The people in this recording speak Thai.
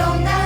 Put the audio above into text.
ลงได้